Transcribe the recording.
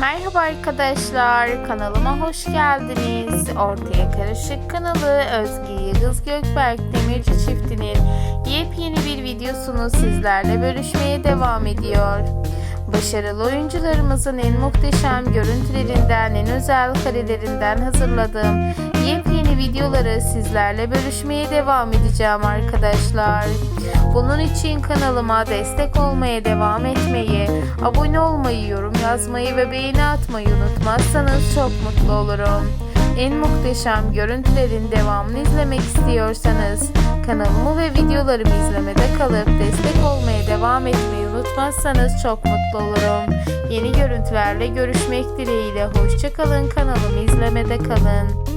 Merhaba arkadaşlar, kanalıma hoş geldiniz. Ortaya Karışık kanalı Özge Yıldız Gökberk Demirci çiftinin yepyeni bir videosunu sizlerle bölüşmeye devam ediyor. Başarılı oyuncularımızın en muhteşem görüntülerinden, en özel karelerinden hazırladığım yepyeni videoları sizlerle bölüşmeye devam edeceğim arkadaşlar. Bunun için kanalıma destek olmaya devam etmeyi, abone olmayı, yorum yazmayı ve beğeni atmayı unutmazsanız çok mutlu olurum. En muhteşem görüntülerin devamını izlemek istiyorsanız kanalımı ve videolarımı izlemede kalıp destek olmaya devam etmeyi unutmazsanız çok mutlu olurum. Yeni görüntülerle görüşmek dileğiyle hoşçakalın kanalımı izlemede kalın.